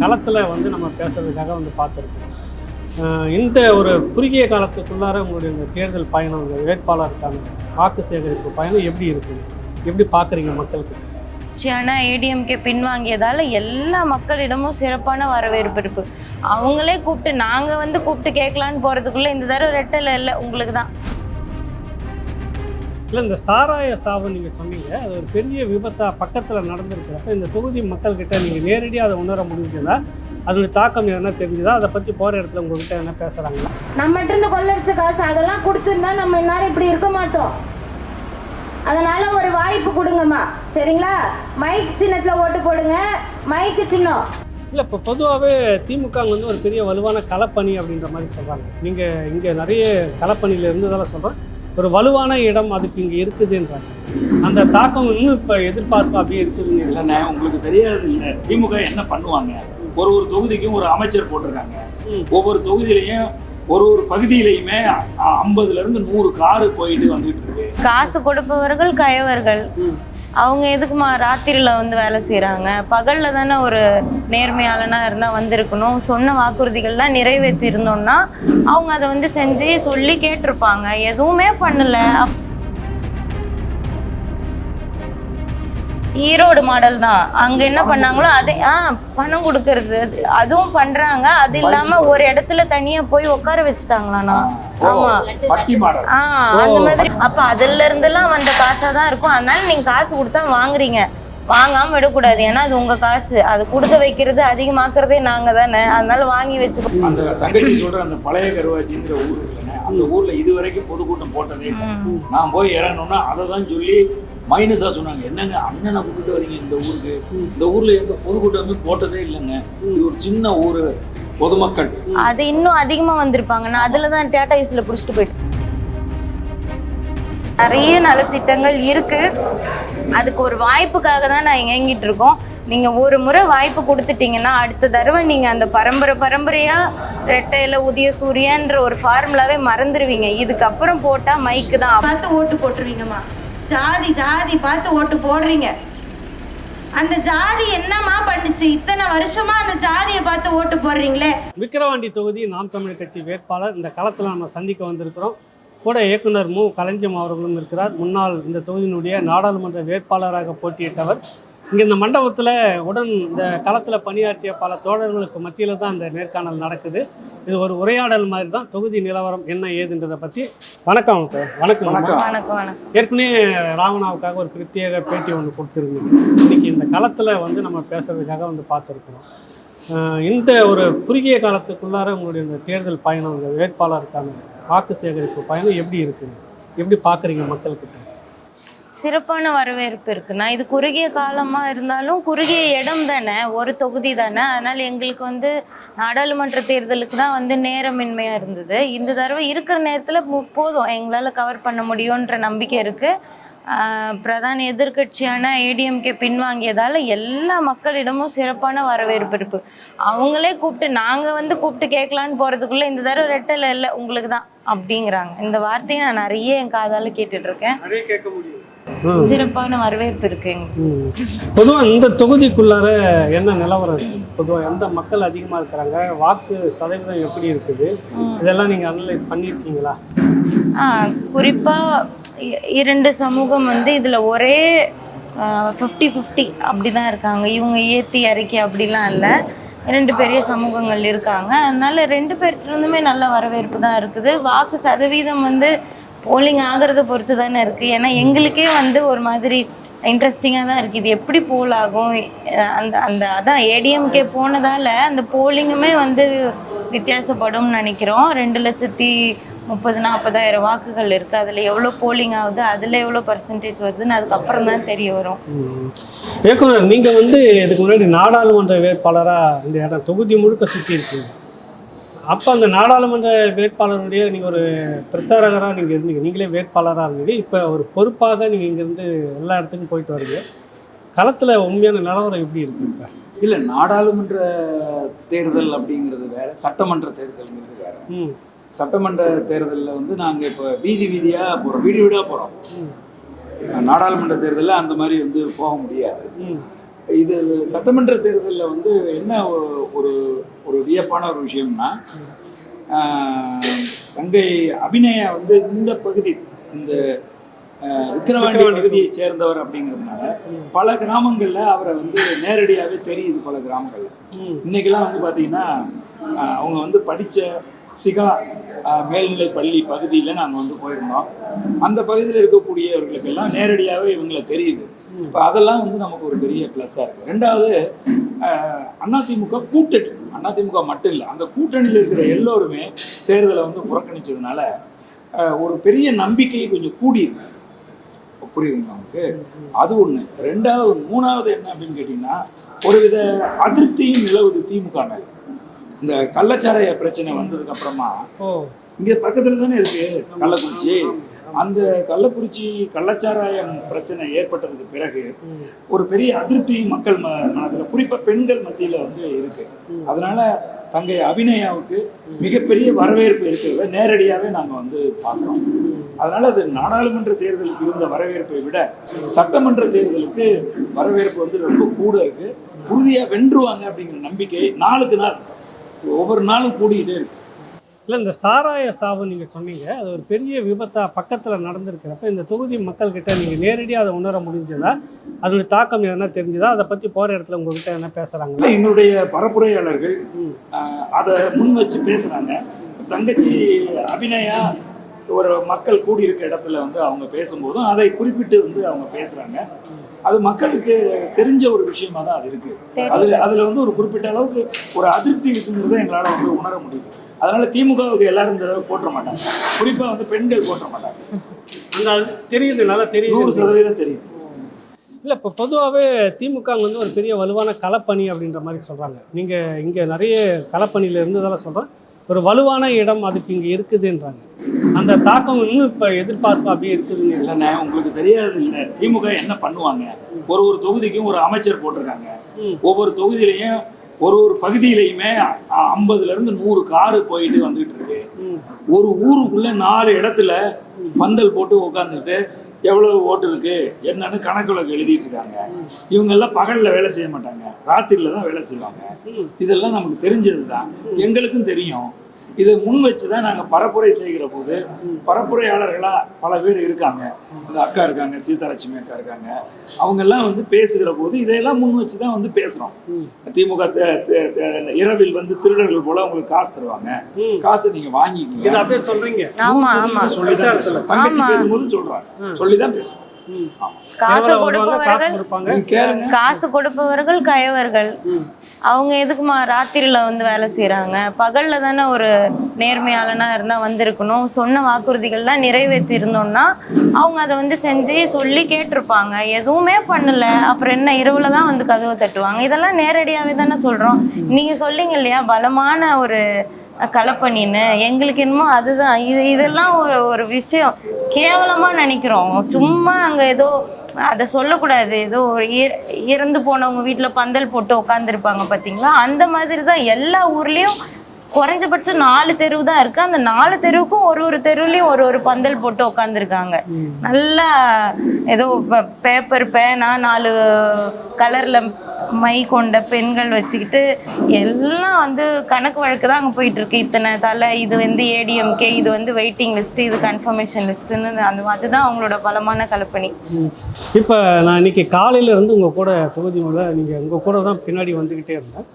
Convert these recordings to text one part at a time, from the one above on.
களத்தில் வந்து நம்ம பேசுறதுக்காக வந்து பார்த்துருக்கோம். இந்த ஒரு குறுகிய காலத்துக்குள்ளார உங்களுடைய இந்த தேர்தல் பயணம் இந்த வேட்பாளருக்கான வாக்கு சேகரிப்பு பயணம் எப்படி இருக்குது எப்படி பார்க்குறீங்க மக்களுக்கு? தொடர்ச்சியான ஏடிஎம்கே பின்வாங்கியதால் எல்லா மக்களிடமும் சிறப்பான வரவேற்பு இருக்கு. அவங்களே கூப்பிட்டு நாங்கள் வந்து கூப்பிட்டு கேட்கலான்னு போகிறதுக்குள்ளே இந்த தடவை ரெட்டலை இல்லை உங்களுக்கு தான் இல்லை இந்த சாராய சாவு நீங்கள் சொன்னீங்க. அது ஒரு பெரிய விபத்தாக பக்கத்தில் நடந்திருக்கிறப்ப இந்த தொகுதி மக்கள்கிட்ட நீங்கள் நேரடியாக அதை உணர முடிஞ்சதா? அதோடைய தாக்கம் எதனா தெரிஞ்சுதா? அதை பற்றி போகிற இடத்துல உங்ககிட்ட என்ன பேசுகிறாங்களா நம்மகிட்ட இருந்து கொள்ளடிச்ச காசு அதெல்லாம் கொடுத்துருந்தா நம்ம இந்நேரம் இப்படி இருக்க மாட்டோம். அதனால ஒரு வாய்ப்பு கொடுங்கம்மா. சரிங்களா? மைக் சின்னத்துல ஓட்டு போடுங்க. மைக்கு சின்னம். இல்லை இப்போ பொதுவாகவே திமுக வந்து ஒரு பெரிய வலுவான களப்பணி அப்படின்ற மாதிரி சொல்கிறாங்க நீங்கள் இங்கே நிறைய களப்பணியில் இருந்ததால சொல்கிறேன் ஒரு வலுவான இடம் அதுக்கு இங்கே இருக்குதுன்றாங்க. அந்த தாக்கம் இன்னும் இப்போ எதிர்பார்ப்பு அப்படியே இருக்குதுங்க. இல்லைண்ணே உங்களுக்கு தெரியாது இல்லை திமுக என்ன பண்ணுவாங்க? ஒரு ஒரு தொகுதிக்கும் ஒரு அமைச்சர் போட்டிருக்காங்க. ம். ஒவ்வொரு தொகுதியிலையும் ஒரு ஒரு பகுதியிலையுமே ஐம்பதுல இருந்து நூறு காரு போயிட்டு வந்துட்டு இருக்கு. காசு கொடுப்பவர்கள் கயவர்கள். அவங்க எதுக்குமா ராத்திரியில் வந்து வேலை செய்கிறாங்க பகலில் தானே ஒரு நேர்மையாளனாக இருந்தால் வந்திருக்கணும். சொன்ன வாக்குறுதிகள்லாம் நிறைவேற்றி இருந்தோம்னா அவங்க அதை வந்து செஞ்சு சொல்லி கேட்டிருப்பாங்க. எதுவுமே பண்ணல. ஈரோடு மாடல் தான். அங்க என்ன பண்ணாங்களோ அதே ஆ பணம் கொடுக்கறது. அது- அதுவும் பண்றாங்க. அது இல்லாம ஒரு இடத்துல தனியா போய் உட்கார வச்சுட்டாங்களாண்ணா? ஆமா. ஆ அந்த மாதிரி. அப்ப அதுல இருந்தெல்லாம் வந்த காசா தான் இருக்கும். அதனால நீங்க காசு கொடுத்தா வாங்குறீங்க. வாங்காம விடக்கூடாது. ஏன்னா அது உங்க காசு. அது கொடுக்க வைக்கிறது அதிகமாக்குறதே நாங்க தானே. அதனால வாங்கி வச்சுக்கோ. அந்த தங்கச்சி சொல்ற அந்த பழைய கருவாச்சிங்கிற ஊர் அந்த ஊர்ல இது வரைக்கும் பொதுக்கூட்டம் போட்டதே. நான் போய் இறங்கணும்னா அதை தான் சொல்லி மைனஸா சொன்னாங்க. என்னங்க அண்ணனை கூப்பிட்டு வரீங்க இந்த ஊருக்கு? இந்த ஊர்ல எந்த பொதுக்கூட்டமே போட்டதே இல்லைங்க. இது ஒரு சின்ன ஊரு. பொதுமக்கள். அது இன்னும் அதிகமா வந்திருப்பாங்க. நான் அதுல தான் டேட்டா ஐஸ்ல புடிச்சிட்டு போயிட்டேன் நிறைய நலத்திட்டங்கள் இருக்கு. அதுக்கு ஒரு வாய்ப்புக்காக தான் நான் இயங்கிட்டு இருக்கோம். நீங்க ஒரு முறை வாய்ப்பு கொடுத்துட்டீங்கன்னா அடுத்த தடவை நீங்க அந்த பரம்பரை பரம்பரையா ரெட்டையில உதய சூரியன்ற ஒரு ஃபார்முலாவே மறந்துடுவீங்க இதுக்கப்புறம் போட்டா மைக்கு தான். பார்த்து ஓட்டு போட்டுருவீங்கம்மா. ஜாதி ஜாதி பார்த்து ஓட்டு போடுறீங்க. அந்த ஜாதி என்னம்மா பண்ணுச்சு? இத்தனை வருஷமா அந்த ஜாதியை பார்த்து ஓட்டு போடுறீங்களே? விக்கிரவாண்டி தொகுதி நாம் தமிழ் கட்சி வேட்பாளர். இந்த களத்தில் நம்ம சந்திக்க வந்திருக்கிறோம். கூட இயக்குனர் மு. கலைஞம் அவர்களும் இருக்கிறார். முன்னாள் இந்த தொகுதியினுடைய நாடாளுமன்ற வேட்பாளராக போட்டியிட்டவர் இங்கே இந்த மண்டபத்தில் உடன் இந்த களத்தில் பணியாற்றிய பல தோழர்களுக்கு மத்தியில் தான் இந்த நேர்காணல் நடக்குது. இது ஒரு உரையாடல் மாதிரி தான் தொகுதி நிலவரம் என்ன ஏதுன்றதை பற்றி வணக்கம். வணக்கம். வணக்கம். ஏற்கனவே ராவணாவுக்காக ஒரு பிரத்யேக பேட்டி ஒன்று கொடுத்துருந்தீங்க. இன்னைக்கு இந்த களத்தில் வந்து நம்ம பேசுறதுக்காக வந்து பார்த்துருக்குறோம். இந்த ஒரு குறுகிய காலத்துக்குள்ளார உங்களுடைய இந்த தேர்தல் பயணம் இந்த வேட்பாளருக்கான வாக்கு சேகரிப்பு பயணம் எப்படி இருக்குது எப்படி பார்க்குறீங்க மக்கள்கிட்ட? சிறப்பான வரவேற்பு இருக்குண்ணா இது குறுகிய காலமாக இருந்தாலும் குறுகிய இடம் தானே ஒரு தொகுதி தானே. அதனால் எங்களுக்கு வந்து நாடாளுமன்ற தேர்தலுக்கு தான் வந்து நேரமின்மையாக இருந்தது. இந்த தடவை இருக்கிற நேரத்தில் போதும். எங்களால் கவர் பண்ண முடியுன்ற நம்பிக்கை இருக்குது பிரதான எதிர்க்கட்சியான ஏடிஎம்கே பின்வாங்கியதால் எல்லா மக்களிடமும் சிறப்பான வரவேற்பு இருக்கு. அவங்களே கூப்பிட்டு நாங்கள் வந்து கூப்பிட்டு கேட்கலான்னு போகிறதுக்குள்ளே இந்த தடவை ரெட்டல் இல்லை உங்களுக்கு தான் அப்படிங்கிறாங்க. இந்த வார்த்தையை நான் நிறைய என் காதால் கேட்டுட்டு சிறப்பான வரவேற்பு இருக்கு. எங்களுக்கு. பொதுவாக இந்த தொகுதிக்குள்ளார என்ன நிலவரம்? இருக்குது பொதுவாக எந்த மக்கள் அதிகமாக இருக்கிறாங்க? வாக்கு சதவீதம் எப்படி இருக்குது? இதெல்லாம் நீங்கள் அனலைஸ் பண்ணியிருக்கீங்களா? குறிப்பாக இரண்டு சமூகம் வந்து இதில் ஒரே ஃபிஃப்டி ஃபிஃப்டி அப்படி தான் இருக்காங்க. இவங்க ஏற்றி இறக்கி அப்படிலாம் இல்லை. ரெண்டு பெரிய சமூகங்கள் இருக்காங்க. அதனால ரெண்டு பேர்கிட்டருந்துமே நல்ல வரவேற்பு தான் இருக்குது. வாக்கு சதவீதம் வந்து போலிங் ஆகிறத பொறுத்து தானே இருக்குது ஏன்னா எங்களுக்கே வந்து ஒரு மாதிரி இன்ட்ரெஸ்டிங்காக தான் இருக்குது இது எப்படி போல் ஆகும்? அந்த அந்த அதான் ஏடிஎம்கே போனதால் அந்த போலிங்குமே வந்து வித்தியாசப்படும்னு நினைக்கிறோம். ரெண்டு லட்சத்தி முப்பது நாற்பதாயிரம் வாக்குகள் இருக்குது அதில் எவ்வளோ போலிங் ஆகுது? அதில் எவ்வளோ பர்சன்டேஜ் வருதுன்னு அதுக்கப்புறம் தான் தெரிய வரும். இயக்குனர் நீங்கள் வந்து இதுக்கு முன்னாடி நாடாளுமன்ற வேட்பாளராக இந்த இடம் தொகுதி முழுக்க சுற்றி இருக்கீங்க. அப்போ அந்த நாடாளுமன்ற வேட்பாளருடைய நீங்கள் ஒரு பிரச்சாரகராக நீங்கள் இருந்தீங்க. நீங்களே வேட்பாளராக இருந்தீங்க. இப்போ ஒரு பொறுப்பாக நீங்கள் இங்கேருந்து எல்லா இடத்துக்கும் போயிட்டு வரீங்க. களத்தில் உண்மையான நிலவரம் எப்படி இருக்கு? இப்போ இல்ல நாடாளுமன்ற தேர்தல் அப்படிங்கிறது வேற சட்டமன்ற தேர்தல்ங்கிறது வேற. ம். சட்டமன்ற தேர்தலில் வந்து நாங்க இப்போ வீதி வீதியா போறோம் வீடு வீடா போறோம். ம். நாடாளுமன்ற தேர்தலில் அந்த மாதிரி வந்து போக முடியாது. ம். இது சட்டமன்ற தேர்தலில் வந்து என்ன ஒரு- ஒரு வியப்பான ஒரு விஷயம்னா தங்கை அபிநயா வந்து இந்த பகுதி இந்த விக்கிரவாண்டி. பகுதியை சேர்ந்தவர் அப்படிங்கிறதுனால பல கிராமங்கள்ல அவரை வந்து நேரடியாகவே தெரியுது பல கிராமங்கள்ல. இன்னைக்கெல்லாம் வந்து பார்த்தீங்கன்னா ஆஹ், அவங்க வந்து படித்த சிகா மேல்நிலை பள்ளி பகுதியில் நாங்கள் வந்து போயிருந்தோம். அந்த பகுதியில் இருக்கக்கூடியவர்களுக்கெல்லாம் நேரடியாகவே இவங்களை தெரியுது. இப்போ அதெல்லாம் வந்து நமக்கு ஒரு பெரிய ப்ளஸ்ஸாக இருக்குது ரெண்டாவது அதிமுக கூட்டணி. அதிமுக மட்டும் இல்லை அந்த கூட்டணியில் இருக்கிற எல்லோருமே தேர்தலை வந்து புறக்கணிச்சதுனால ஆஹ், ஒரு பெரிய நம்பிக்கை கொஞ்சம் கூடியிருக்கு. புரியுதுங்களா உங்களுக்கு? அது ஒண்ணு. ரெண்டாவது மூணாவது என்ன அப்படின்னு கேட்டீங்கன்னா ஒருவித அதிருப்தியும் நிலவுது திமுக மேல. இந்த கள்ளச்சாராய பிரச்சனை வந்ததுக்கு அப்புறமா ஓ. இங்க பக்கத்துல தானே இருக்கு கள்ளக்குறிச்சி. அந்த கள்ளக்குறிச்சி கள்ளச்சாராயம் பிரச்சனை ஏற்பட்டதுக்கு பிறகு ஒரு பெரிய அதிருப்தி மக்கள் மனதில் குறிப்பா பெண்கள் மத்தியில வந்து இருக்கு. அதனால தங்கை அபிநயாவுக்கு மிகப்பெரிய வரவேற்பு இருக்கிறத நேரடியாவே நாங்க வந்து பார்க்கிறோம். அதனால அது நாடாளுமன்ற தேர்தலுக்கு இருந்த வரவேற்பை விட சட்டமன்ற தேர்தலுக்கு வரவேற்பு வந்து ரொம்ப கூட இருக்கு. உறுதியா வென்றுவாங்க அப்படிங்கிற நம்பிக்கை நாளுக்கு நாள் ஒவ்வொரு நாளும் கூடிக்கிட்டே இருக்கு. இல்லை இந்த சாராய சாவு நீங்கள் சொன்னீங்க. அது ஒரு பெரிய விபத்தாக பக்கத்தில் நடந்திருக்கிறப்ப இந்த தொகுதி மக்கள்கிட்ட நீங்கள் நேரடியாக அதை உணர முடிஞ்சதா? அதனுடைய தாக்கம் எதனா தெரிஞ்சதா? அதை பற்றி போகிற இடத்துல உங்ககிட்ட என்ன பேசுகிறாங்க எங்களுடைய பரப்புரையாளர்கள் அதை முன் வச்சு பேசுறாங்க. தங்கச்சி அபிநயா ஒரு மக்கள் கூடியிருக்க இடத்துல வந்து அவங்க பேசும்போதும் அதை குறிப்பிட்டு வந்து அவங்க பேசுறாங்க. அது மக்களுக்கு தெரிஞ்ச ஒரு விஷயமா தான் அது இருக்கு. அதுல அதுல வந்து ஒரு குறிப்பிட்ட அளவுக்கு ஒரு அதிருப்தி இருக்குங்கிறத எங்களால வந்து உணர முடியுது. அதனால திமுகவுக்கு எல்லாரும் இந்த தடவை போற்ற மாட்டாங்க. குறிப்பா வந்து பெண்கள் போற்ற மாட்டாங்க. அந்த அது தெரியுது நல்லா நூறு தெரியுது சதவீதம் தெரியுது. இல்லை இப்போ பொதுவாகவே திமுக அங்க வந்து ஒரு பெரிய வலுவான களப்பணி அப்படின்ற மாதிரி சொல்கிறாங்க நீங்கள் இங்கே நிறைய களப்பணியில் இருந்ததால சொல்கிறேன் ஒரு வலுவான இடம் அதுக்கு இங்கே இருக்குதுன்றாங்க. அந்த தாக்கம் இன்னும் இப்போ எதிர்பார்ப்பு அப்படியே இருக்குதுங்க இல்லைண்ணே உங்களுக்கு தெரியாது இல்லை திமுக என்ன பண்ணுவாங்க? ஒரு ஒரு தொகுதிக்கும் ஒரு அமைச்சர் போட்டிருக்காங்க. ஒவ்வொரு தொகுதியிலையும் ஒரு ஒரு பகுதியிலையுமே ஐம்பதுல இருந்து நூறு காரு போயிட்டு வந்துகிட்டு இருக்கு. ஒரு ஊருக்குள்ள நாலு இடத்துல பந்தல் போட்டு உட்காந்துக்கிட்டு எவ்வளவு ஓட்டு இருக்கு என்னன்னு கணக்கு வழக்கு எழுதிட்டு இருக்காங்க. இவங்க எல்லாம் பகல்ல வேலை செய்ய மாட்டாங்க ராத்திரில தான் வேலை செய்வாங்க. இதெல்லாம் நமக்கு தெரிஞ்சதுதான். எங்களுக்கும் தெரியும். இதை முன் வச்சு தான் நாங்கள் பரப்புரை செய்கிற போது பரப்புரையாளர்களா பல பேர் இருக்காங்க. அந்த அக்கா இருக்காங்க சீதாலட்சுமி அக்கா இருக்காங்க. அவங்க எல்லாம் வந்து பேசுகிற போது இதையெல்லாம் முன் வச்சு தான் வந்து பேசுறோம். திமுக இரவில் வந்து திருடர்கள் போல உங்களுக்கு காசு தருவாங்க. காசை நீங்க இதை வாங்கிக்கீங்க அப்படியே சொல்கிறீங்க ஆமா ஆமா சொல்லிதான் பேசுறோம். தங்கச்சி. பேசும்போது சொல்றாங்க. சொல்லிதான் பேசுறோம். ம். ஆமா. காசு கொடுப்பவர்கள் காசு கொடுப்பவர்கள் கயவர்கள். அவங்க எதுக்குமா ராத்திரியில் வந்து வேலை செய்கிறாங்க பகலில் தானே ஒரு நேர்மையாளனாக இருந்தால் வந்திருக்கணும். சொன்ன வாக்குறுதிகள்லாம் நிறைவேற்றி இருந்தோம்னா அவங்க அதை வந்து செஞ்சு சொல்லி கேட்டிருப்பாங்க. எதுவுமே பண்ணலை. அப்புறம் என்ன இரவில் தான் வந்து கதவை தட்டுவாங்க. இதெல்லாம் நேரடியாகவே தானே சொல்கிறோம் நீங்கள் சொல்லிங்க இல்லையா? பலமான ஒரு களப்பணின்னு எங்களுக்கு என்னமோ அதுதான். இது இதெல்லாம் ஒரு ஒரு விஷயம். கேவலமாக நினைக்கிறோம். சும்மா அங்கே ஏதோ அதை சொல்லக்கூடாது. ஏதோ ஒரு இறந்து போனவங்க வீட்டில் பந்தல் போட்டு உட்காந்துருப்பாங்க பார்த்தீங்களா அந்த மாதிரி தான் எல்லா ஊர்லேயும் குறைஞ்சபட்சம் நாலு தெருவு தான் இருக்கு. அந்த நாலு தெருவுக்கும் ஒரு ஒரு தெருவுலையும் ஒரு ஒரு பந்தல் போட்டு உட்காந்துருக்காங்க நல்லா ஏதோ பேப்பர் பேனா நாலு கலர்ல மை கொண்ட பெண்கள் வச்சுக்கிட்டு எல்லாம் வந்து கணக்கு வழக்கு தான் அங்கே போயிட்டு இருக்கு இத்தனை தலை இது வந்து ஏடிஎம்கே இது வந்து வெயிட்டிங் லிஸ்ட் இது கன்ஃபர்மேஷன் லிஸ்ட்டுன்னு அந்த மாதிரி தான் அவங்களோட பலமான கலப்பணி. இப்போ நான் இன்னைக்கு காலையில இருந்து உங்கள் கூட தொகுதியில் நீங்கள் உங்கள் கூட தான் பின்னாடி வந்துக்கிட்டே இருந்தேன்.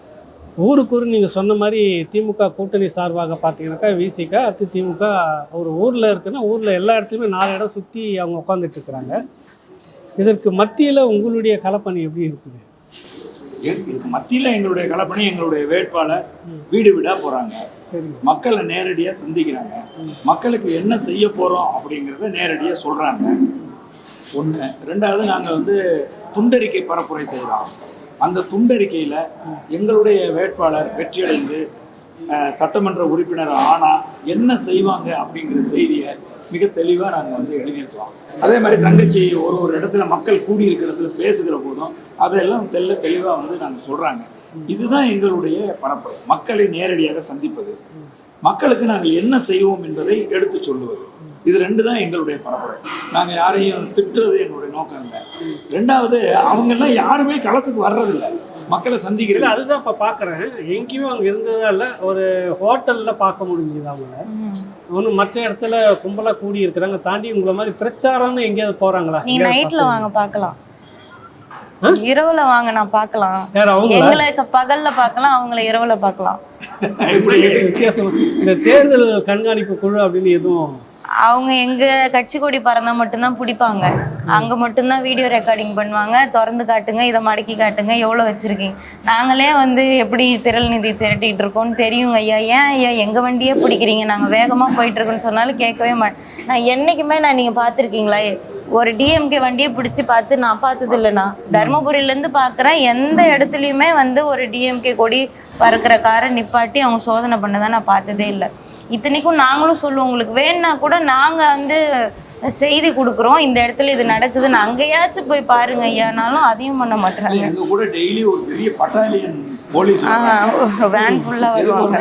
ஊருக்கு ஊர் நீங்கள் சொன்ன மாதிரி திமுக கூட்டணி சார்பாக பார்த்தீங்கன்னாக்கா விசிக அடுத்து திமுக ஒரு ஊரில் இருக்குன்னா ஊரில் எல்லா இடத்துலையுமே நாலு இடம் சுற்றி அவங்க உட்காந்துட்டு இருக்கிறாங்க. இதற்கு மத்தியில் உங்களுடைய களப்பணி எப்படி இருக்குது? இதுக்கு மத்தியில எங்களுடைய கலப்பணி எங்களுடைய வேட்பாளர் வீடு வீடா போறாங்க. சரிங்க. மக்களை நேரடியா சந்திக்கிறாங்க. மக்களுக்கு என்ன செய்ய போறோம் அப்படிங்கிறத நேரடியா சொல்றாங்க. ஒண்ணு. ரெண்டாவது நாங்க வந்து துண்டறிக்கை பரப்புரை செய்றோம். அந்த துண்டறிக்கையில் எங்களுடைய வேட்பாளர் வெற்றியடைந்து சட்டமன்ற உறுப்பினர் ஆனா என்ன செய்வாங்க அப்படிங்கிற செய்தியை மிக தெளிவாக நாங்கள் வந்து எழுதியிருக்கோம் அதே மாதிரி தங்கச்சி ஒரு ஒரு இடத்துல மக்கள் கூடியிருக்கிற இடத்துல பேசுகிற போதும் அதெல்லாம் தெல்ல தெளிவாக வந்து நாங்கள் சொல்கிறாங்க இதுதான் எங்களுடைய பரப்புரை. மக்களை நேரடியாக சந்திப்பது. மக்களுக்கு நாங்கள் என்ன செய்வோம் என்பதை எடுத்து சொல்லுவது. இது ரெண்டு தான் எங்களுடைய பரப்புரை. நாங்கள் யாரையும் திட்டுறது எங்களுடைய நோக்கம் இல்லை. ரெண்டாவது அவங்கெல்லாம் யாருமே களத்துக்கு வர்றதில்ல. மக்களை சந்திக்கிறது அதுதான் இப்போ பார்க்குறேன் எங்கேயும் அங்கே இருந்ததா இல்லை ஒரு ஹோட்டலில் பார்க்க முடிஞ்சுது அவங்கள. ஒன்றும் மற்ற இடத்துல கும்பலாக கூடி இருக்கிறாங்க தாண்டி உங்களை மாதிரி பிரச்சாரம்னு எங்கேயாவது போகிறாங்களா நீ நைட்ல வாங்க பார்க்கலாம். இரவுல வாங்க நான் பார்க்கலாம். யார் அவங்க எங்களை க- பகல்ல பார்க்கலாம் அவங்கள இரவுல பார்க்கலாம். இந்த தேர்தல் கண்காணிப்பு குழு அப்படின்னு எதுவும் அவங்க எங்க கட்சி கொடி பறந்தா மட்டும்தான் பிடிப்பாங்க. அங்க மட்டும்தான் வீடியோ ரெக்கார்டிங் பண்ணுவாங்க. திறந்து காட்டுங்க இதை மடக்கி காட்டுங்க எவ்வளோ வச்சிருக்கீங்க? நாங்களே வந்து எப்படி திரள் நிதி திரட்டிட்டு இருக்கோம்னு தெரியுங்க ஐயா. ஏன் ஐயா எங்க வண்டியே பிடிக்கிறீங்க? நாங்க வேகமா போயிட்டு இருக்கோம்னு சொன்னாலும் கேட்கவே மாட்டேன் நான் என்னைக்குமே நான் நீங்க பார்த்துருக்கீங்களா? ஒரு டிஎம்கே வண்டியை பிடிச்சி பார்த்து நான் பார்த்தது இல்லைண்ணா தருமபுரியிலேருந்து பார்க்குறேன் எந்த இடத்துலையுமே வந்து ஒரு டிஎம்கே கொடி பறக்கிற காரை நிப்பாட்டி அவங்க சோதனை பண்ணதான் நான் பார்த்ததே இல்லை. இத்தனைக்கும் நாங்களும் சொல்லுவோம் உங்களுக்கு வேணும்னா கூட நாங்கள் வந்து செய்தி கொடுக்குறோம். இந்த இடத்துல இது நடக்குதுன்னு அங்கேயாச்சும் போய் பாருங்க ஐயானாலும் அதையும் பண்ண மாட்டாங்க எங்க கூட டெய்லி ஒரு பெரிய பட்டாலியன் போலீஸ் வேன் ஃபுல்லாக எது வருவாங்க.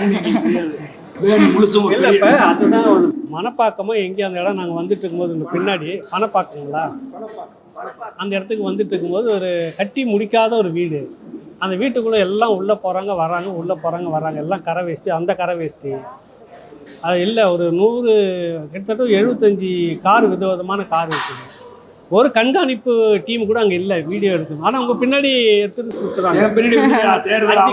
இல்லை இப்போ அதுதான் ஒரு மனப்பாக்கமா எங்கேயும் அந்த இடம் நாங்கள் வந்துட்டு இருக்கும்போது இந்த பின்னாடி பணப்பாக்கங்களா? அந்த இடத்துக்கு வந்துட்டு இருக்கும்போது ஒரு கட்டி முடிக்காத ஒரு வீடு. அந்த வீட்டுக்குள்ளே எல்லாம் உள்ளே போகிறாங்க வராங்க உள்ளே போகிறாங்க வராங்க. எல்லாம் கரை வேஸ்ட்டு அந்த கரை வேஸ்ட்டு அது இல்லை ஒரு நூறு கிட்டத்தட்ட எழுபத்தஞ்சி கார் விதவிதமான கார் இருக்குது. ஒரு கண்காணிப்பு டீம் கூட அங்கே இல்லை வீடியோ எடுக்கணும். ஆனால் உங்கள் பின்னாடி எடுத்துட்டு சுற்றுறாங்க பின்னாடி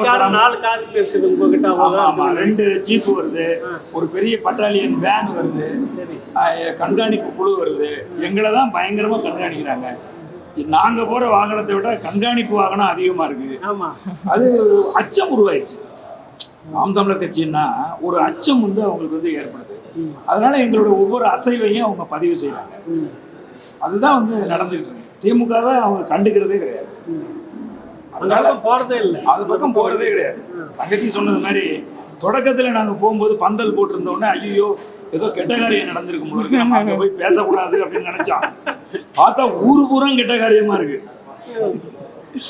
கார் நாலு கார் இருக்குது உங்ககிட்ட அவ்வளோதான் ரெண்டு ஜீப் வருது ஒரு பெரிய பட்டாலியன் வேன் வருது கண்காணிப்பு குழு வருது. எங்களை தான் பயங்கரமா கண்காணிக்கிறாங்க. நாங்க போற வாகனத்தை விட கண்காணிப்பு வாகனம் அதிகமா இருக்கு. ஆமாம் அது அச்சம் உருவாயிடுச்சு. நாம் தமிழர் கட்சின்னா ஒரு அச்சம் வந்து அவங்களுக்கு வந்து ஏற்படுது. அதனால எங்களோட ஒவ்வொரு அசைவையும் அவங்க பதிவு செய்றாங்க. ம். அதுதான் வந்து நடந்துகிட்டு இருக்கு. திமுகவை அவங்க கண்டுக்கிறதே கிடையாது. அதனால போறதே இல்லை. அது பக்கம் போறதே கிடையாது. தங்கச்சி சொன்னது மாதிரி தொடக்கத்துல நாங்க போகும்போது பந்தல் போட்டிருந்த உடனே ஐயோ ஏதோ கெட்ட காரியம் நடந்திருக்கும் போல இருக்கு. நம்ம அங்க போய் பேசக்கூடாது அப்படின்னு நினைச்சோம். பார்த்தா ஊரு பூரா கெட்ட காரியமா இருக்கு.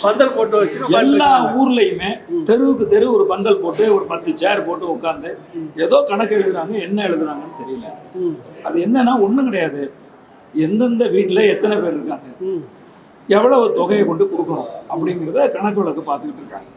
பந்தல் போட்டு வச்சு எல்லா ஊர்லயுமே தெருவுக்கு தெரு ஒரு பந்தல் போட்டு ஒரு பத்து சேர் போட்டு உட்காந்து ஏதோ கணக்கு எழுதுறாங்க என்ன எழுதுறாங்கன்னு தெரியல. அது என்னன்னா ஒண்ணும் கிடையாது. எந்தெந்த வீட்டுல எத்தனை பேர் இருக்காங்க? எவ்வளவு தொகையை கொண்டு கொடுக்கணும் அப்படிங்கிறத கணக்கு வழக்கு பார்த்துக்கிட்டு இருக்காங்க.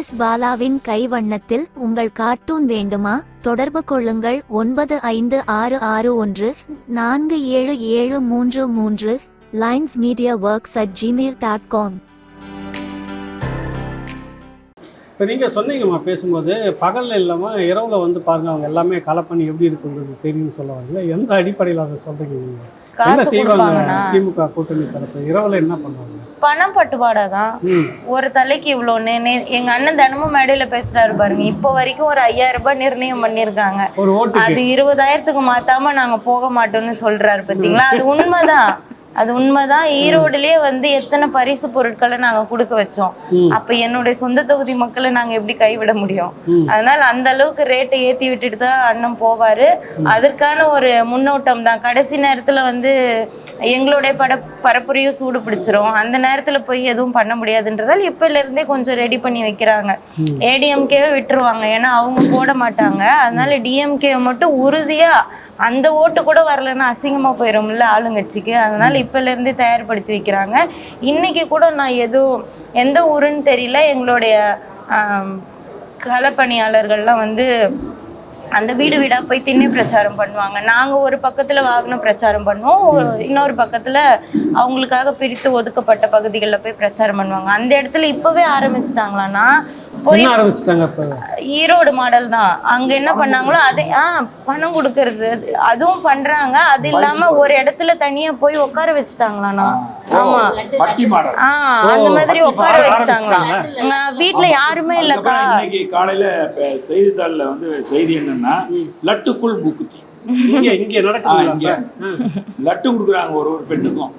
கார்ட்டூனிஸ்ட் பாலாவின் கைவண்ணத்தில் உங்கள் கார்ட்டூன் வேண்டுமா? தொடர்பு கொள்ளுங்கள். ஒன்பது ஐந்து ஆறு ஆறு ஒன்று நான்கு ஏழு ஏழு மூன்று மூன்று Lines Media Works at Gmail dot com. இப்போ நீங்கள் சொன்னீங்கம்மா பேசும்போது பகலில் இல்லாமல் இரவில் வந்து பாருங்கள் அவங்க எல்லாமே களை பண்ணி எப்படி இருக்குங்கிறது தெரியும்னு சொல்ல வரல. எந்த அடிப்படையில் அதை சொல்கிறீங்க நீங்கள் காசு கொடுப்பாங்கண்ணா திமுக கூட்டணி தரப்பு இரவில் என்ன பண்ணுவாங்க? பணம் தான். ம். ஒரு தலைக்கு இவ்வளோன்னு எங்க அண்ணன் தினமும் மேடையில பேசுறாரு பாருங்க. இப்போ வரைக்கும் ஒரு ஐயாயிரம் ரூபாய் நிர்ணயம் ஓட்டுக்கு. அது இருபதாயிரத்துக்கு மாத்தாம நாங்க போக மாட்டோம்னு சொல்றாரு பாத்தீங்களா? அது உண்மைதான். அது உண்மைதான். ஈரோடுலயே வந்து எத்தனை பரிசு பொருட்களை நாங்க கொடுக்க வச்சோம். அப்ப என்னுடைய சொந்த தொகுதி மக்களை நாங்க எப்படி கைவிட முடியும். அதனால அந்த அளவுக்கு ரேட்டை ஏத்தி விட்டுட்டு தான் அண்ணன் போவாரு. அதற்கான ஒரு முன்னோட்டம் தான். கடைசி நேரத்துல வந்து எங்களுடைய பட பரப்புரையும் சூடு பிடிச்சிரும். அந்த நேரத்துல போய் எதுவும் பண்ண முடியாதுன்றதால இப்பல இருந்தே கொஞ்சம் ரெடி பண்ணி வைக்கிறாங்க. ஏடிஎம்கேவை விட்டுருவாங்க. ஏன்னா அவங்க போட மாட்டாங்க. அதனால டிஎம்கே மட்டும் உறுதியா அந்த ஓட்டு கூட வரலன்னா அசிங்கமா போயிடும்ல ஆளுங்கட்சிக்கு. அதனால இப்பல இருந்தே தயார்படுத்தி வைக்கிறாங்க. இன்னைக்கு கூட நான் எதுவும் எந்த ஊருன்னு தெரியல. எங்களுடைய களப்பணியாளர்கள்லாம் வந்து அந்த வீடு வீடா போய் திண்ணை பிரச்சாரம் பண்ணுவாங்க. நாங்க ஒரு பக்கத்துல வாகன பிரச்சாரம் பண்ணுவோம். இன்னொரு பக்கத்துல அவங்களுக்காக பிரித்து ஒதுக்கப்பட்ட பகுதிகளில் போய் பிரச்சாரம் பண்ணுவாங்க. அந்த இடத்துல இப்பவே ஆரம்பிச்சிட்டாங்களான்னா ஈரோடு மாடல் தான். அங்க என்ன பண்ணாங்களோ அதே ஆ பணம் கொடுக்கறது. அது- அதுவும் பண்றாங்க. அது இல்லாம ஒரு இடத்துல தனியா போய் உட்கார வச்சுட்டாங்களாண்ணா. ஆமா. பட்டி மாடல். ஆ அந்த மாதிரி உட்கார ஆ, வீட்ல யாருமே இல்லக்கா. இன்னைக்கு காலையில செய்தித்தாள்ல வந்து செய்தி என்னன்னா லட்டுக்குள் மூக்குத்தி? லட்டு கொடுக்குறாங்க ஒரு ஒரு பெண்ணுக்கும்.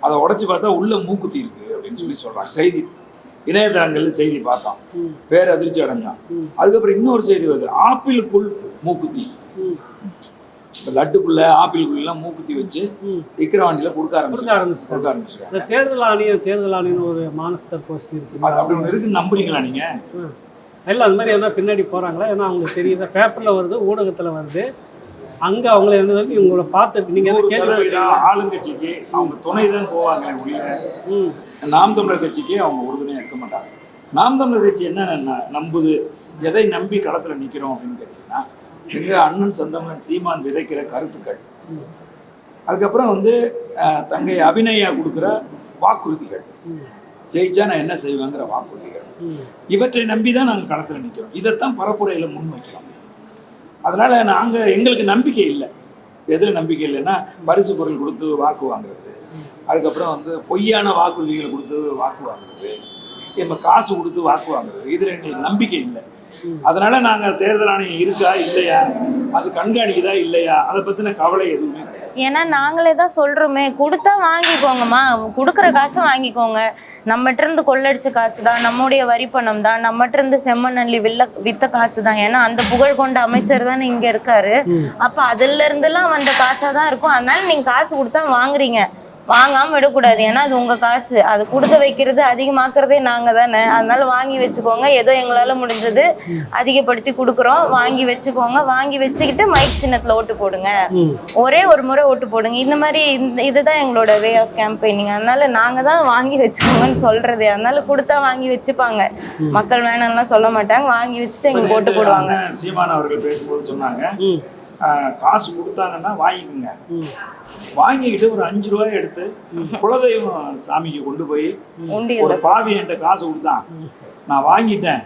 அதை உடைச்சு பார்த்தா உள்ள மூக்குத்தி இருக்கு அப்படின்னு சொல்லி சொல்றாங்க. செய்தி இணையதளங்கள்ல செய்தி பார்த்தோம் ம். பேர் அதிர்ச்சி அடைஞ்சான். அதுக்கப்புறம் இன்னொரு செய்தி வருது. ஆப்பிளுக்குள் மூக்குத்தி. இப்ப லட்டுக்குள்ள ஆப்பிளுக்குள்ள மூக்குத்தி வச்சு ம். விக்கிரவாண்டியில கொடுக்க ஆரம்பிச்சு ஆரம்பிச்சிட்டாங்க. கொடுக்க இந்த தேர்தல் ஆணையம் தேர்தல் ஆணையம் ஒரு மானஸ்தர் போஸ்ட் இருக்கு அது அப்படி ஒண்ணு இருக்குன்னு நம்புறீங்களா நீங்க? இல்லை அது மாதிரி எதனா பின்னாடி போகிறாங்களா ஏன்னா அவங்களுக்கு தெரியுதா. பேப்பரில் வருது ஊடகத்தில் வருது. அங்கே அவங்கள எந்த வரைக்கும் இவங்கள பார்த்துருக்கு நீங்கள் என்ன ஆளுங்கட்சிக்கு அவங்க துணை தான் போவாங்க நாம் தமிழர் கட்சிக்கு அவங்க உறுதுணையா இருக்க மாட்டாங்க. நாம் தமிழர் கட்சி என்ன நம்புது எதை நம்பி களத்தில் நிக்கிறோம் அப்படின்னு கேட்டீங்கன்னா எங்க அண்ணன் சந்தமன் சீமான் விதைக்கிற கருத்துக்கள். அதுக்கப்புறம் வந்து தங்கை அபிநயா கொடுக்குற வாக்குறுதிகள். ஜெயிச்சா நான் என்ன செய்வேங்கிற வாக்குறுதிகள். இவற்றை நம்பி தான் நாங்கள் களத்தில் நிற்கிறோம் இதைத்தான் பரப்புரையில முன்வைக்கிறோம். அதனால நாங்க எங்களுக்கு நம்பிக்கை இல்லை. எதில் நம்பிக்கை இல்லைன்னா பரிசு பொருள் கொடுத்து வாக்கு வாங்குறது. அதுக்கப்புறம் வந்து பொய்யான வாக்குறுதிகளை கொடுத்து வாக்கு வாங்குறது. நம்ம காசு கொடுத்து வாக்கு வாங்குறது இதில் எங்களுக்கு நம்பிக்கை இல்லை. அதனால நாங்க தேர்தல் ஆணையம் இருக்கா இல்லையா? அது கண்காணிக்குதா இல்லையா? அதை பத்தின கவலை எதுவுமே ஏன்னா நாங்களே தான் சொல்றோமே. கொடுத்தா வாங்கிக்கோங்கம்மா. கொடுக்குற காசை வாங்கிக்கோங்க. நம்மகிட்ட இருந்து கொள்ளடிச்ச காசு தான் நம்முடைய வரி பணம் தான் நம்மகிட்ட இருந்து அள்ளி வில்ல வித்த காசு தான் ஏன்னா அந்த புகழ் கொண்ட அமைச்சர் தானே இங்க இருக்காரு. அப்ப அதுல இருந்தெல்லாம் வந்த காசா தான் இருக்கும். அதனால நீங்க காசு கொடுத்தா வாங்குறீங்க. வாங்காம விடக்கூடாது. ஏன்னா அது உங்க காசு. அது கொடுக்க வைக்கிறது அதிகமாக்குறதே நாங்க தானே. அதனால வாங்கி வச்சுக்கோங்க. ஏதோ எங்களால முடிஞ்சது அதிகப்படுத்தி கொடுக்குறோம். வாங்கி வச்சுக்கோங்க. வாங்கி வச்சுக்கிட்டு மைக் சின்னத்துல ஓட்டு போடுங்க. ஒரே ஒரு முறை ஓட்டு போடுங்க. இந்த மாதிரி இந்த இதுதான் எங்களோட வே ஆஃப் கேம்பெயினிங் அதனால நாங்க தான் வாங்கி வச்சுக்கோங்கன்னு சொல்றது. அதனால கொடுத்தா வாங்கி வச்சுப்பாங்க. மக்கள் வேணாம்லாம் சொல்ல மாட்டாங்க. வாங்கி வச்சுட்டு எங்களுக்கு ஓட்டு போடுவாங்க. சீமான் அவர்கள் பேசும்போது சொன்னாங்க. காசு கொடுத்தாங்கன்னா வாங்கிக்கோங்க. வாங்கிக்கிட்டு ஒரு அஞ்சு ரூபாய் எடுத்து குலதெய்வம் சாமிக்கு கொண்டு போய் ஒரு பாவி என்கிட்ட காசு கொடுத்தான் நான் வாங்கிட்டேன்.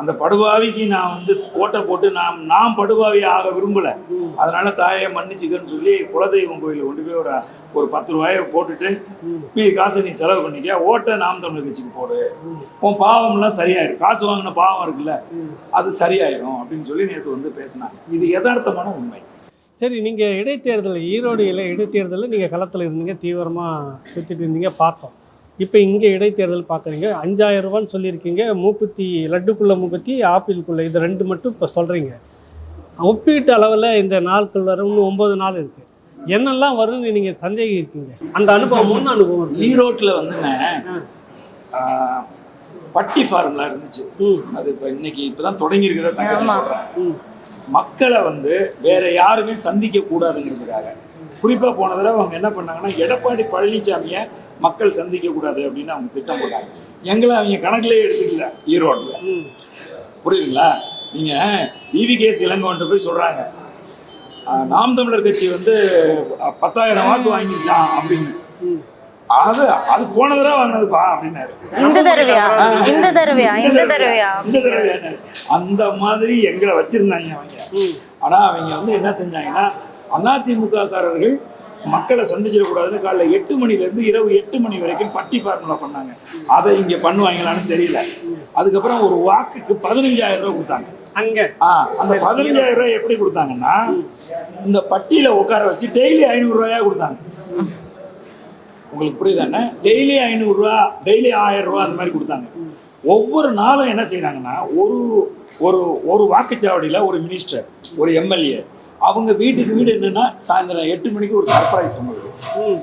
அந்த படுபாவிக்கு நான் வந்து ஓட்டை போட்டு நான் நான் படுபாவி ஆக விரும்பல. அதனால தாயை மன்னிச்சுக்கன்னு சொல்லி குலதெய்வம் கோயில கொண்டு போய் ஒரு ஒரு பத்து ரூபாயை போட்டுட்டு. மீதி காசை நீ செலவு பண்ணிக்க ஓட்டை நாம் தமிழர் கட்சிக்கு போடு உன் பாவம்லாம் சரியாயிரும் காசு வாங்கின பாவம் இருக்குல்ல. அது சரியாயிரும் அப்படின்னு சொல்லி நேற்று வந்து பேசினாங்க இது யதார்த்தமான உண்மை சரி நீங்கள் இடைத்தேர்தல் ஈரோடு இலை இடைத்தேர்தலில் நீங்கள் களத்தில் இருந்தீங்க தீவிரமாக சுற்றிட்டு இருந்தீங்க பார்த்தோம். இப்போ இங்கே இடைத்தேர்தல் பார்க்குறீங்க அஞ்சாயிரம் ரூபான்னு சொல்லியிருக்கீங்க மூக்குத்தி லட்டுக்குள்ள மூக்குத்தி ஆப்பிளுக்குள்ள இது ரெண்டு மட்டும் இப்போ சொல்கிறீங்க ஒப்பீட்டு அளவில் இந்த நாட்கள் வர இன்னும் ஒம்பது நாள் இருக்குது என்னெல்லாம் வரும்னு நீங்கள் சந்தேகிக்கீங்க அந்த அனுபவம் முன் அனுபவம் ஈரோட்டில் வந்துங்க பட்டி ஃபார்ம்லாம் இருந்துச்சு. ம். அது இப்போ இன்னைக்கு இப்பதான் தொடங்கி இருக்கிறத தங்கச்சி ஆமா. மக்களை வந்து வேற யாருமே சந்திக்க கூடாதுங்கிறதுக்காக. குறிப்பா போன தடவை அவங்க என்ன பண்ணாங்கன்னா எடப்பாடி பழனிசாமியை மக்கள் சந்திக்க கூடாது அப்படின்னு அவங்க திட்டம் போட்டாங்க. எங்களை அவங்க கணக்குலயே எடுத்துக்கல ஈரோட்ல ம். புரியுதுங்களா? நீங்க விவிகேஎஸ் இளங்கோன்ட்டு போய் சொல்றாங்க. நாம் தமிழர் கட்சி வந்து பத்தாயிரம் வாக்கு வாங்கிருச்சான் அப்படின்னு. அது அது போன தடவை வாங்கினதுப்பா அப்படின்னாரு. இந்த தடவையா? இந்த தடவையா? இந்த தடவையா? இந்த தடவை என்ன? அந்த மாதிரி எங்களை வச்சிருந்தாங்க அவங்க. ம் ஆனா அவங்க வந்து என்ன செஞ்சாங்கன்னா அதிமுக காரர்கள் மக்களை சந்திச்சிடக்கூடாதுன்னு காலைல எட்டு மணில இருந்து இரவு எட்டு மணி வரைக்கும் பட்டி ஃபார்முலா பண்ணாங்க. அதை இங்க பண்ணுவாங்களான்னு தெரியல. அதுக்கப்புறம் ஒரு வாக்குக்கு பதினஞ்சாயிரம் ரூபாய் கொடுத்தாங்க. அங்கே. அந்த பதினஞ்சாயிரம் ரூபாய் எப்படி கொடுத்தாங்கன்னா இந்த பட்டியல உட்கார வச்சு டெய்லி ஐநூறு ரூபாயா கொடுத்தாங்க. உங்களுக்கு புரியுதானே? டெய்லி ஐநூறுரூவா டெய்லி ஆயிரம் ரூபா அந்த மாதிரி கொடுத்தாங்க. ஒவ்வொரு நாளும் என்ன செய்றாங்கன்னா ஒரு ஒரு ஒரு வாக்குச்சாவடியில் ஒரு மினிஸ்டர் ஒரு எம்எல்ஏ அவங்க வீட்டுக்கு வீடு என்னன்னா சாயந்தரம் எட்டு மணிக்கு ஒரு சர்ப்ரைஸ் உங்களுக்கு. ம்.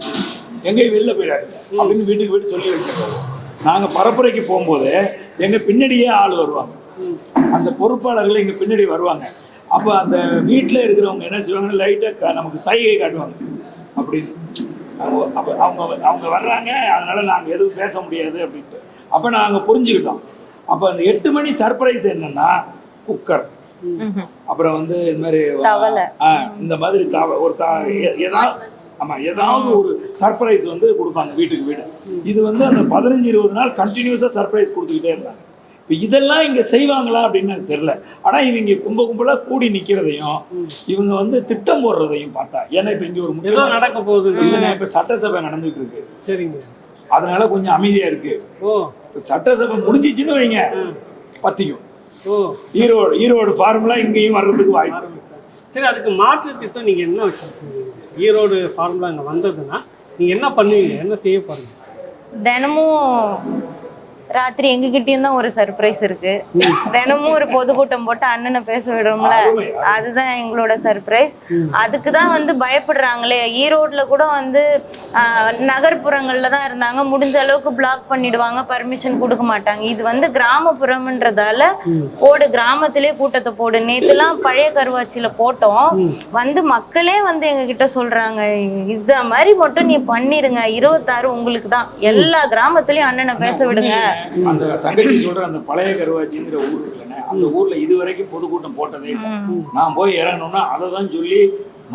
எங்கேயும் வெளில போயிடாதீங்க. அப்படின்னு வீட்டுக்கு வீடு சொல்லி வச்சிருக்கோம் நாங்கள் பரப்புரைக்கு போகும்போது எங்கள் பின்னாடியே ஆள் வருவாங்க. அந்த பொறுப்பாளர்கள் எங்கள் பின்னாடி வருவாங்க. அப்போ அந்த வீட்டில் இருக்கிறவங்க என்ன செய்வாங்க லைட்டாக நமக்கு சைகை காட்டுவாங்க. அப்படின்னு. அப்போ அவங்க அவங்க வர்றாங்க அதனால நாங்கள் எதுவும் பேச முடியாது அப்படின்ட்டு. அப்போ நாங்கள் புரிஞ்சுக்கிட்டோம். அப்போ அந்த எட்டு மணி சர்ப்ரைஸ் என்னன்னா குக்கர். அப்புறம் வந்து இந்த மாதிரி இந்த மாதிரி தவ ஒரு ஏதாவது ஆமா ஏதாவது ஒரு சர்ப்ரைஸ் வந்து கொடுப்பாங்க வீட்டுக்கு வீடு. இது வந்து அந்த பதினஞ்சு இருபது நாள் கண்டினியூஸா சர்ப்ரைஸ் கொடுத்துக்கிட்டே இருந்தாங்க. இப்போ இதெல்லாம் இங்கே செய்வாங்களா அப்படின்னு எனக்கு தெரியல. ஆனால் இவங்க கும்ப கும்பலாக கூடி நிற்கிறதையும் இவங்க வந்து திட்டம் போடுறதையும் பார்த்தா ஏன்னா இப்போ இங்கே ஒரு ஏதோ முக்கியமான நடக்க போகுது. இல்லைன்னா இப்போ சட்டசபை நடந்துட்டு இருக்கு. சரிங்க. அதனால கொஞ்சம் அமைதியாக இருக்கு. சட்டசபை முடிஞ்சிச்சுன்னு வைங்க. பத்திக்கும். ஓ. ஈரோடு ஈரோடு ஃபார்முலா இங்கேயும் வர்றதுக்கு வாய்ப்பு சரி அதுக்கு மாற்று திட்டம் நீங்கள் என்ன வச்சுருக்கீங்க? ஈரோடு ஃபார்முலா அங்கே வந்ததுன்னா நீங்கள் என்ன பண்ணுவீங்க? என்ன செய்ய போறீங்க? தினமும் ராத்திரி எங்ககிட்டயும் தான் ஒரு சர்ப்ரைஸ் இருக்கு. தினமும் ஒரு பொதுக்கூட்டம் போட்டு அண்ணனை பேச விடுறோம்ல அதுதான் எங்களோட சர்ப்ரைஸ் அதுக்கு தான் வந்து பயப்படுறாங்களே ஈரோட்ல கூட வந்து நகர்ப்புறங்கள்ல தான் இருந்தாங்க. முடிஞ்ச அளவுக்கு பிளாக் பண்ணிடுவாங்க பர்மிஷன் கொடுக்க மாட்டாங்க. இது வந்து கிராமப்புறம்ன்றதால போடு கிராமத்திலே கூட்டத்தை போடு. நேத்துலாம் பழைய கருவாச்சியில போட்டோம். வந்து மக்களே வந்து எங்ககிட்ட சொல்றாங்க இத மாதிரி மட்டும் நீ பண்ணிருங்க இருபத்தாறு உங்களுக்கு தான். எல்லா கிராமத்துலயும் அண்ணனை பேச விடுங்க. அந்த தங்கச்சி சொல்ற அந்த பழைய கருவாச்சிங்கிற ஊர் இருக்குல்லண்ணே அந்த ஊர்ல இது வரைக்கும் பொதுக்கூட்டம் போட்டதே இல்லை. நான் போய் இறங்கணும்னா அதை தான் சொல்லி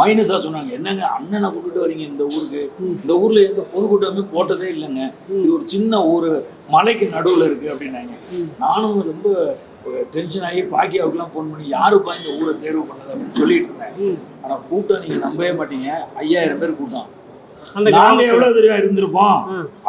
மைனஸா சொன்னாங்க. என்னங்க அண்ணனை கூப்பிட்டு வரீங்க இந்த ஊருக்கு? இந்த ஊர்ல எந்த பொதுக்கூட்டமே போட்டதே இல்லைங்க. இது ஒரு சின்ன ஊர் மலைக்கு நடுவுல இருக்கு அப்படின்னாங்க. நானும் ரொம்ப டென்ஷன் ஆகி பாக்கியாவுக்குலாம் ஃபோன் பண்ணி யாருப்பா இந்த ஊரை தேர்வு பண்ணது? அப்படின்னு சொல்லிட்டு இருந்தேன். ஆனா கூட்டம் நீங்க நம்பவே மாட்டீங்க. ஐயாயிரம் பேர் கூட்டம். நாங்க எவ்வளவு தெரியும் இருந்திருப்போம்.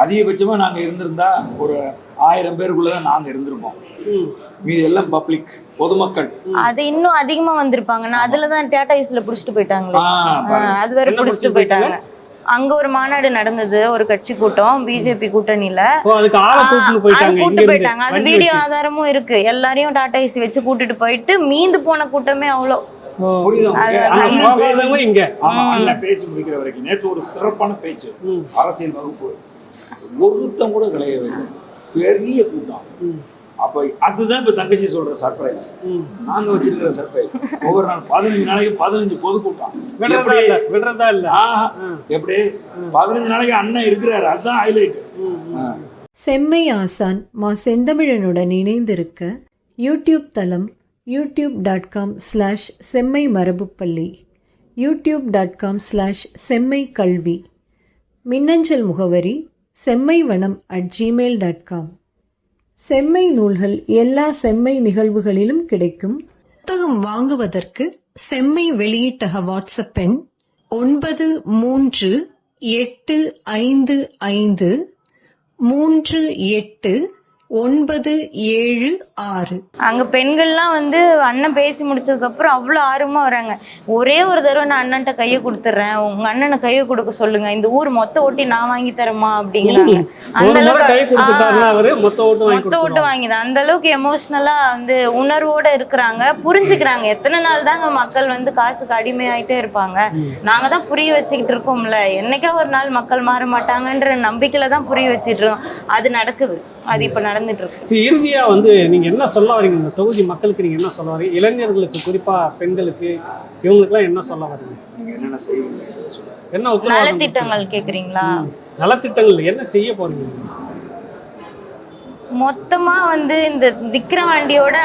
அதிகபட்சமா நாங்க இருந்திருந்தா ஒரு ஆயிரம் பேருக்குள்ளதான் நாங்க இருந்திருப்போம் ம். மீதி எல்லாம் பப்ளிக் பொதுமக்கள் அது இன்னும் அதிகமா வந்திருப்பாங்க. நான் அதுலதான் டேட்டா ஐஸ்ல புடிச்சிட்டு. ஆஹ் அது வேற புடிச்சிட்டு போயிட்டாங்க? அங்க ஒரு மாநாடு நடந்தது ஒரு கட்சி கூட்டம் பிஜேபி கூட்டணியில. போயிட்டாங்க கூட்டு போயிட்டாங்க. அது வீடியோ. ஆதாரமும் இருக்கு. எல்லாரையும் டாடா ஏசி வச்சு கூட்டிட்டு போயிட்டு மீந்து போன கூட்டமே அவ்வளோ. பேசி- முடிக்கிற வரைக்கும். நேத்து ஒரு சிறப்பான பேச்சு. அரசியல் வகுப்பு. ஒருத்தம் கூட கிடையாது பெரிய கூட்டம். அப்ப அதுதான் இப்ப தங்கச்சி சொல்ற சர்ப்ரைஸ். நாங்க வச்சிருக்கிற சர்ப்ரைஸ் ஒவ்வொரு நாள் பதினஞ்சு நாளைக்கு பதினஞ்சு பொதுக்கூட்டம் விடுறதா இல்ல விடுறதா இல்ல. ஆஹா, எப்படி? பதினஞ்சு நாளைக்கு அண்ணன் இருக்கிறாரு அதுதான் ஹைலைட் செம்மை ஆசான் மா செந்தமிழனுடன் இணைந்திருக்க யூடியூப் தளம் யூடியூப் டாட் காம் ஸ்லாஷ் செம்மை மரபுப்பள்ளி யூடியூப் டாட் காம் ஸ்லாஷ் செம்மை கல்வி மின்னஞ்சல் முகவரி செம்மை வனம் அட் ஜிமெயில் டாட் காம் செம்மை நூல்கள் எல்லா செம்மை நிகழ்வுகளிலும் கிடைக்கும். புத்தகம் வாங்குவதற்கு செம்மை வெளியீட்டக வாட்ஸ்அப் எண் ஒன்பது மூன்று எட்டு ஐந்து ஐந்து மூன்று எட்டு ஒன்பது ஏழு ஆறு. அங்க பெண்கள்லாம் வந்து அண்ணன் பேசி முடிச்சதுக்கு அப்புறம் அவ்வளோ ஆர்வமா வராங்க. ஒரே ஒரு தடவை நான் அண்ணன்ட்ட கையை கொடுத்துட்றேன் உங்க அண்ணனை கையை கொடுக்க சொல்லுங்க. இந்த ஊர் மொத்த ஓட்டி நான் வாங்கி தரேமா அப்படிங்கிறாங்க. அந்த அளவுக்கு மொத்த ஓட்டு வாங்கிதான். அந்த அளவுக்கு எமோஷ்னலா வந்து உணர்வோட இருக்கிறாங்க. புரிஞ்சுக்கிறாங்க. எத்தனை நாள் தாங்க மக்கள் வந்து காசுக்கு அடிமையாயிட்டே இருப்பாங்க. நாங்க தான் புரிய வச்சுக்கிட்டு இருக்கோம்ல. என்னைக்கா ஒரு நாள் மக்கள் மாற மாட்டாங்கன்ற நம்பிக்கையில தான் புரிய வச்சிட்டு இருக்கோம். அது நடக்குது. அது இப்ப நடந்துட்டு இருக்கு இப்ப இறுதியா வந்து நீங்க என்ன சொல்ல வரீங்க இந்த தொகுதி மக்களுக்கு நீங்க என்ன சொல்ல வரீங்க இளைஞர்களுக்கு குறிப்பா பெண்களுக்கு இவங்களுக்குலாம் என்ன சொல்ல வரீங்க நீங்க என்னென்ன செய்வீங்க? என்ன நலத்திட்டங்கள் கேக்குறீங்களா. நலத்திட்டங்கள் என்ன செய்ய போறீங்க? மொத்தமா வந்து இந்த விக்கிரவாண்டியோட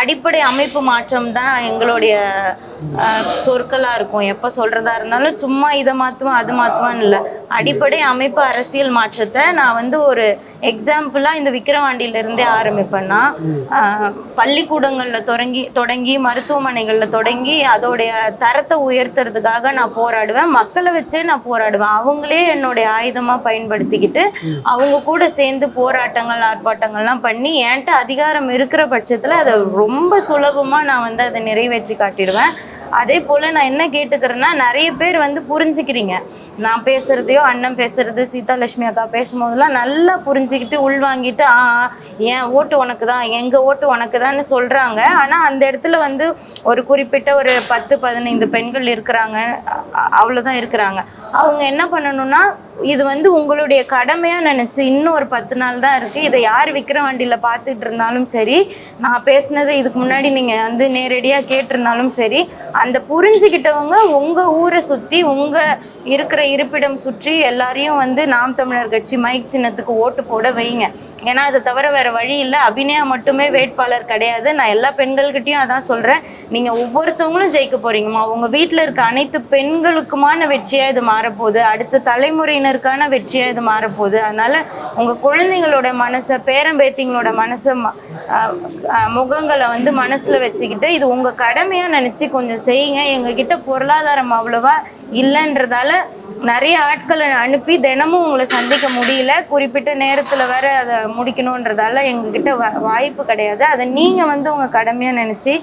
அடிப்படை அமைப்பு மாற்றம் தான் எங்களுடைய சொற்களாக சொற்களா இருக்கும். எப்ப சொல்றதா இருந்தாலும் சும்மா இதை மாத்துவோம் அது மாத்துவான்னு இல்லை. அடிப்படை அமைப்பு அரசியல் மாற்றத்தை நான் வந்து ஒரு எக்ஸாம்பிளா இந்த விக்கிரவாண்டியில இருந்தே ஆரம்பிப்பேன்னா பள்ளிக்கூடங்களில் பள்ளிக்கூடங்கள்ல தொடங்கி தொடங்கி மருத்துவமனைகள்ல தொடங்கி அதோடைய தரத்தை உயர்த்துறதுக்காக நான் போராடுவேன். மக்களை வச்சே நான் போராடுவேன். அவங்களே என்னுடைய ஆயுதமா பயன்படுத்திக்கிட்டு அவங்க கூட சேர்ந்து போராட்டங்கள் ஆர்ப்பாட்டங்கள்லாம் பண்ணி என்கிட்ட அதிகாரம் இருக்கிற பட்சத்துல அதை ரொம்ப சுலபமாக நான் வந்து அதை நிறைவேற்றி காட்டிடுவேன். அதே போல் நான் என்ன கேட்டுக்கிறேன்னா நிறைய பேர் வந்து புரிஞ்சுக்கிறீங்க. நான் பேசுறதையோ அண்ணன் பேசுறது சீதாலட்சுமி அக்கா பேசும்போதெல்லாம் நல்லா புரிஞ்சுக்கிட்டு உள்வாங்கிட்டு ஆ என் ஓட்டு உனக்கு தான் எங்கள் ஓட்டு உனக்கு தான்னு சொல்கிறாங்க ஆனால் அந்த இடத்துல வந்து ஒரு குறிப்பிட்ட ஒரு பத்து பதினைந்து பெண்கள் இருக்கிறாங்க. அவ்வளோதான் இருக்கிறாங்க. அவங்க என்ன பண்ணணும்னா இது வந்து உங்களுடைய கடமையா நினைச்சு இன்னும் ஒரு பத்து நாள் தான் இருக்கு. இதை யார் விற்கிற வண்டியில பார்த்துட்டு இருந்தாலும் சரி நான் பேசினதை இதுக்கு முன்னாடி நீங்க வந்து நேரடியா கேட்டிருந்தாலும் சரி அந்த புரிஞ்சுக்கிட்டவங்க உங்க ஊரை சுத்தி உங்க இருக்கிற இருப்பிடம் சுற்றி எல்லாரையும் வந்து நாம் தமிழர் கட்சி மைக் சின்னத்துக்கு ஓட்டு போட வைங்க. ஏன்னா அதை தவிர வேற வழி இல்லை. அபிநயா மட்டுமே வேட்பாளர் கிடையாது. நான் எல்லா பெண்கள்கிட்டையும் அதான் சொல்றேன். நீங்க ஒவ்வொருத்தவங்களும் ஜெயிக்க போறீங்கம்மா. உங்க வீட்டில் இருக்க அனைத்து பெண்களுக்குமான வெற்றியா இது மாறப்போகுது. அடுத்த தலைமுறையினருக்கான வெற்றியாக இது மாறப்போகுது. அதனால உங்கள் குழந்தைங்களோட மனசை பேரம்பேத்திங்களோட மனசை முகங்களை வந்து மனசில் வச்சுக்கிட்டு இது உங்கள் கடமையாக நினச்சி கொஞ்சம் செய்யுங்க. எங்ககிட்ட பொருளாதாரம் அவ்வளோவா இல்லைன்றதால நிறைய ஆட்களை அனுப்பி தினமும் உங்களை சந்திக்க முடியல. குறிப்பிட்ட நேரத்தில் வேற அதை முடிக்கணுன்றதால எங்ககிட்ட வா வாய்ப்பு கிடையாது. அதை நீங்கள் வந்து உங்கள் கடமையாக நினச்சி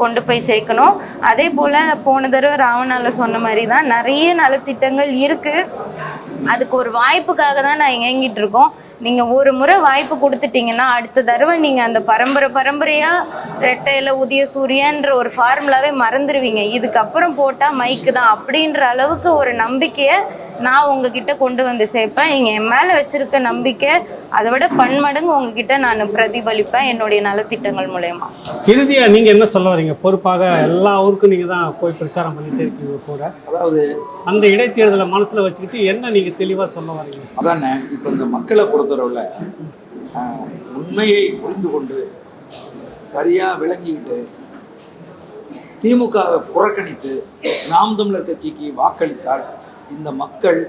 கொண்டு போய் சேர்க்கணும். அதே போல் போன தடவை ராவணால சொன்ன மாதிரி தான் நிறைய நலத்திட்டங்கள் இருக்குது அதுக்கு ஒரு வாய்ப்புக்காக தான் நான் இயங்கிட்டு இருக்கோம். நீங்கள் ஒரு முறை வாய்ப்பு கொடுத்துட்டீங்கன்னா அடுத்த தடவை நீங்கள் அந்த பரம்பரை பரம்பரையாக ரெட்டையில உதய சூரியன்ற ஒரு ஃபார்முலாவே மறந்துடுவீங்க இதுக்கப்புறம் போட்டால் மைக்கு தான். அப்படின்ற அளவுக்கு ஒரு நம்பிக்கையை நான் உங்ககிட்ட கொண்டு வந்து சேர்ப்பேன். நீங்கள் என் மேலே வச்சிருக்க நம்பிக்கை அதை விட பன்மடங்கு உங்ககிட்ட நான் பிரதிபலிப்பேன் என்னுடைய நலத்திட்டங்கள் மூலயமா. இறுதியாக நீங்கள் என்ன சொல்ல வரீங்க? பொறுப்பாக எல்லா ஊருக்கும் நீங்கள் தான் போய் பிரச்சாரம் பண்ணிட்டே இருக்கீங்க கூட அதாவது அந்த இடைத்தேர்தலை மனசில் வச்சுக்கிட்டு என்ன நீங்கள் தெளிவாக சொல்ல வரீங்க? அதானே இப்போ இந்த மக்களை பொறுத்தளவில் உண்மையை புரிந்து கொண்டு சரியாக விளங்கிக்கிட்டு திமுகவை புறக்கணித்து நாம் தமிழர் கட்சிக்கு வாக்களித்தால் இந்த மக்கள்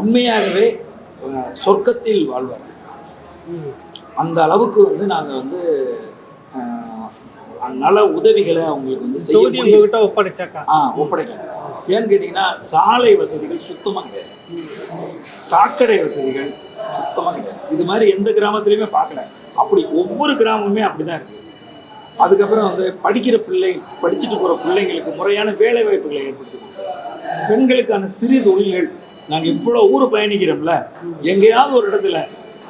உண்மையாகவே சொர்க்கத்தில் வாழ்வார்கள். அந்த அளவுக்கு வந்து நாங்கள் வந்து நல உதவிகளை அவங்களுக்கு வந்து செய்ய ஒப்படைச்சாக்கா? ஆ ஒப்படைக்கணும் ஏன்னு கேட்டிங்கன்னா சாலை வசதிகள் சுத்தமாக கிடையாது. சாக்கடை வசதிகள் சுத்தமாக கிடையாது. இது மாதிரி எந்த கிராமத்துலையுமே பார்க்கல. அப்படி ஒவ்வொரு கிராமமுமே அப்படிதான் இருக்கு. அதுக்கப்புறம் வந்து படிக்கிற பிள்ளை படிச்சுட்டு போகிற பிள்ளைங்களுக்கு முறையான வேலை வாய்ப்புகளை ஏற்படுத்தி கொடுக்கணும். பெண்களுக்கான சிறு தொழில்கள். நாங்கள் இவ்வளோ ஊர் பயணிக்கிறோம்ல எங்கேயாவது ஒரு இடத்துல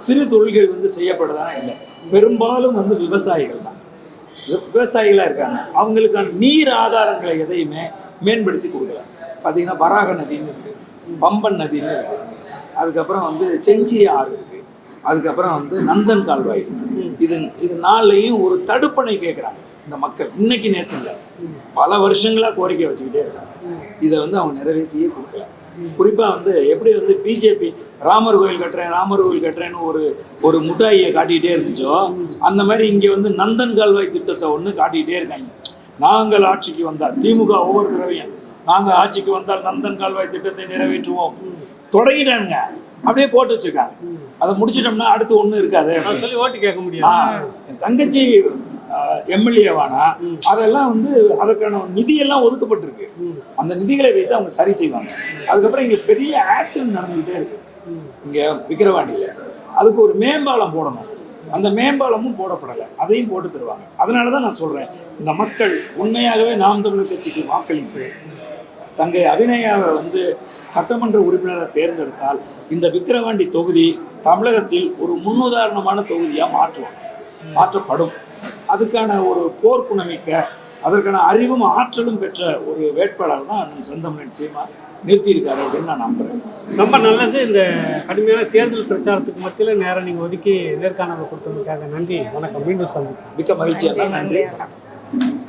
சிறு தொழில்கள் வந்து செய்யப்படுதானா இல்லை. பெரும்பாலும் வந்து விவசாயிகள் தான். விவசாயிகளாக இருக்காங்க. அவங்களுக்கான நீர் ஆதாரங்களை எதையுமே மேம்படுத்தி கொடுக்கல. பார்த்தீங்கன்னா வராக நதின்னு இருக்குது பம்பன் நதின்னு இருக்குது அதுக்கப்புறம் வந்து செஞ்சி ஆறு இருக்குது அதுக்கப்புறம் வந்து நந்தன் கால்வாய் இது இது நாளையும் ஒரு தடுப்பணை கேட்குறாங்க இந்த மக்கள். இன்னைக்கு நேற்று இல்லை பல வருஷங்களா கோரிக்கை வச்சுக்கிட்டே இருக்காங்க. இதை வந்து அவங்க நிறைவேற்றியே கொடுக்கல. குறிப்பா வந்து எப்படி வந்து பிஜேபி ராமர் கோயில் கட்டுறேன் ராமர் கோயில் கட்டுறேன்னு ஒரு ஒரு முட்டாயை காட்டிக்கிட்டே இருந்துச்சோ அந்த மாதிரி இங்க வந்து நந்தன் கால்வாய் திட்டத்தை ஒன்று காட்டிக்கிட்டே இருக்காங்க. நாங்கள் ஆட்சிக்கு வந்தால் திமுக ஒவ்வொரு தடவையும் நாங்க ஆட்சிக்கு வந்தால் நந்தன் கால்வாய் திட்டத்தை நிறைவேற்றுவோம். தொடங்கிட்டானுங்க. அப்படியே போட்டு வச்சிருக்காங்க. அதை முடிச்சிட்டோம்னா அடுத்து ஒண்ணும் இருக்காது. சொல்லி ஓட்டு கேட்க ஆ, முடியாது என் தங்கச்சி எம்எல்ஏவானா அதெல்லாம் வந்து அதற்கான நிதியெல்லாம் ஒதுக்கப்பட்டிருக்கு. அந்த நிதிகளை வைத்து அவங்க சரி செய்வாங்க. அதுக்கப்புறம் இங்க பெரிய ஆக்சிடென்ட் நடந்துகிட்டே இருக்கு. இங்க விக்கிரவாண்டியில. அதுக்கு ஒரு மேம்பாலம் போடணும். அந்த மேம்பாலமும் போடப்படலை. அதையும் போட்டு தருவாங்க. அதனால தான் நான் சொல்றேன் இந்த மக்கள் உண்மையாகவே நாம் தமிழர் கட்சிக்கு வாக்களித்து தங்கை அபிநயாவை வந்து சட்டமன்ற உறுப்பினரை தேர்ந்தெடுத்தால் இந்த விக்கிரவாண்டி தொகுதி தமிழகத்தில் ஒரு முன்னுதாரணமான தொகுதியாக மாற்றுவோம் மாற்றப்படும். அதுக்கான ஒரு போர்க்குணமிக்க அதற்கான அறிவும் ஆற்றலும் பெற்ற ஒரு வேட்பாளர் தான் நம் செந்தமிழன் சீமா. நிறுத்தியிருக்காரு அப்படின்னு நான் நம்புறேன். ரொம்ப நல்லது. இந்த கடுமையான தேர்தல் பிரச்சாரத்துக்கு மத்தியில் நேரம் நீங்கள் ஒதுக்கி நேர்காணல் கொடுத்ததுக்காக நன்றி. வணக்கம். மீண்டும் சந்திப்போம். மிக்க மகிழ்ச்சியாக நன்றி. வணக்கம்